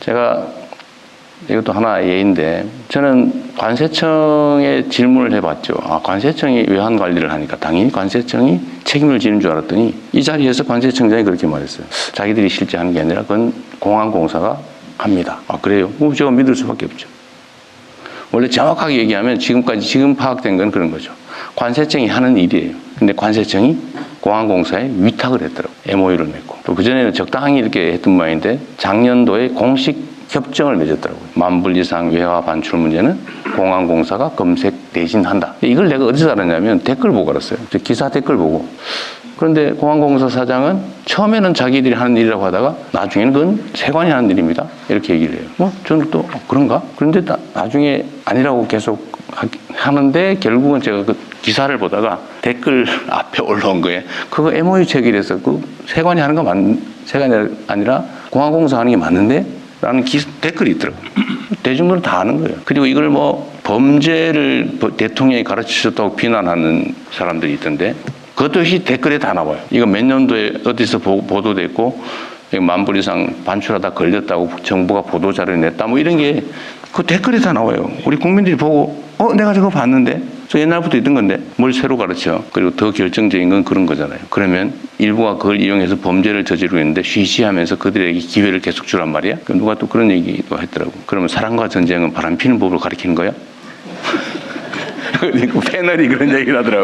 제가 이것도 하나 예인데 저는 관세청에 질문을 해봤죠. 아, 관세청이 외환 관리를 하니까 당연히 관세청이 책임을 지는 줄 알았더니 이 자리에서 관세청장이 그렇게 말했어요. 자기들이 실제 하는 게 아니라 그건 공항공사가 합니다. 아 그래요? 그럼 제가 믿을 수밖에 없죠. 원래 정확하게 얘기하면 지금까지 지금 파악된 건 그런 거죠. 관세청이 하는 일이에요. 근데 관세청이 공항공사에 위탁을 했더라고요. MOU를 맺고. 또 그전에는 적당히 이렇게 했던 모양인데 작년도에 공식 협정을 맺었더라고요. 만불 이상 외화 반출 문제는 공항공사가 검색 대신 한다. 이걸 내가 어디서 알았냐면 댓글 보고 알았어요. 저 기사 댓글 보고. 그런데 공항공사 사장은 처음에는 자기들이 하는 일이라고 하다가 나중에는 그건 세관이 하는 일입니다. 이렇게 얘기를 해요. 뭐 저는 또 어, 그런가? 그런데 나, 나중에 아니라고 계속 하- 하는데 결국은 제가 그 기사를 보다가 댓글 앞에 올라온 거에 그거 MOU 체결해서 그 세관이 하는 거 맞, 세관이 아니라 공항공사 하는 게 맞는데? 라는 기, 댓글이 있더라고요. 대중들은 다 아는 거예요. 그리고 이걸 뭐 범죄를 뭐 대통령이 가르치셨다고 비난하는 사람들이 있던데 그것도 이 댓글에 다 나와요. 이거 몇 년도에 어디서 보, 보도됐고 만불 이상 반출하다 걸렸다고 정부가 보도 자료를 냈다 뭐 이런 게 그 댓글에 다 나와요. 우리 국민들이 보고 어 내가 저거 봤는데 저 옛날부터 있던 건데 뭘 새로 가르쳐 그리고 더 결정적인 건 그런 거잖아요. 그러면 일부가 그걸 이용해서 범죄를 저지르고 있는데 쉬쉬하면서 그들에게 기회를 계속 주란 말이야. 누가 또 그런 얘기도 했더라고. 그러면 사랑과 전쟁은 바람 피는 법을 가리키는 거야? 그리고 패널이 그런 얘기를 하더라고.